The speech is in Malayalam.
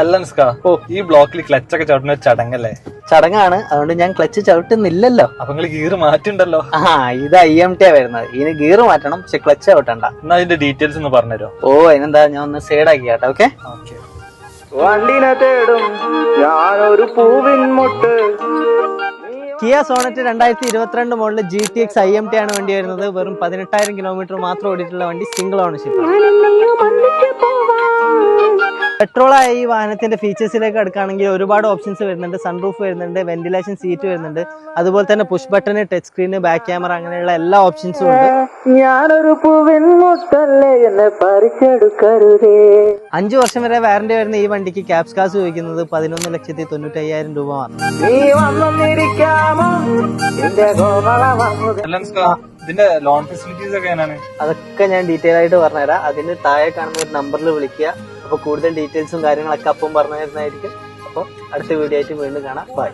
അല്ല നിസ്കാ ഓ ഈ ബ്ലോക്കിൽ ക്ലച്ച് ഒക്കെ ചവിട്ടുന്ന ഒരു ചടങ്ങല്ലേ? ചടങ്ങാണ്. അതുകൊണ്ട് ഞാൻ ക്ലച്ച് ചവിട്ടുന്നില്ലല്ലോ. അപ്പൊ നിങ്ങൾ ഗീർ മാറ്റിണ്ടല്ലോ? ആ ഇത് ഐ എം ടി വരുന്നത്. ഇനി ഗിയർ മാറ്റണം പക്ഷെ ക്ലച്ച് ചവിട്ടണ്ട. എന്നാ അതിന്റെ ഡീറ്റെയിൽസ് ഒന്ന് പറഞ്ഞുതരോ? ഓ അതിനെന്താ ഞാൻ ഒന്ന് സൈഡ് ആക്കി കേട്ടോ ഓക്കെ? ഓക്കെ. വണ്ടിനെ തേടും ഒരു പൂവിൻ മുട്ട്. കിയ സോണറ്റ് രണ്ടായിരത്തി ഇരുപത്തിരണ്ട് model G T X I M T ആണ് വണ്ടി വരുന്നത്. വെറും പതിനെട്ടായിരം കിലോമീറ്റർ മാത്രം ഓടിയിട്ടുള്ള വണ്ടി സിംഗിൾ ഓണർഷിപ്പ് പെട്രോൾ ആയ ഈ വാഹനത്തിന്റെ ഫീച്ചേഴ്സിലേക്ക് എടുക്കുകയാണെങ്കിൽ ഒരുപാട് ഓപ്ഷൻസ് വരുന്നുണ്ട്. സൺറൂഫ് വരുന്നുണ്ട് വെന്റിലേഷൻ സീറ്റ് വരുന്നുണ്ട്. അതുപോലെ തന്നെ push button touch screen back camera അങ്ങനെയുള്ള എല്ലാ ഓപ്ഷൻസും ഉണ്ട്. ഞാനൊരു പൂവിൻ മുട്ടല്ലേ എന്നെ പറിച്ചെടുക്കരുതേ. അഞ്ചു വർഷം വരെ വാറന്റി വരുന്ന ഈ വണ്ടിക്ക് ക്യാപ്സ് കാസ് ചോദിക്കുന്നത് പതിനൊന്ന് ലക്ഷത്തി തൊണ്ണൂറ്റി അയ്യായിരം രൂപ മാത്രം ഇതിന്റെ ലോൺ ഫെസിലിറ്റീസ് ഒക്കെ അതൊക്കെ ഞാൻ ഡീറ്റെയിൽ ആയിട്ട് പറഞ്ഞുതരാം. അതിന് താഴെ കാണുന്ന ഒരു നമ്പറിൽ വിളിക്കുക. അപ്പൊ കൂടുതൽ ഡീറ്റെയിൽസും കാര്യങ്ങളൊക്കെ അപ്പം പറഞ്ഞു തരുന്നതായിരിക്കും അപ്പോൾ അടുത്ത വീഡിയോ ആയിട്ട് വീണ്ടും കാണാം. ബൈ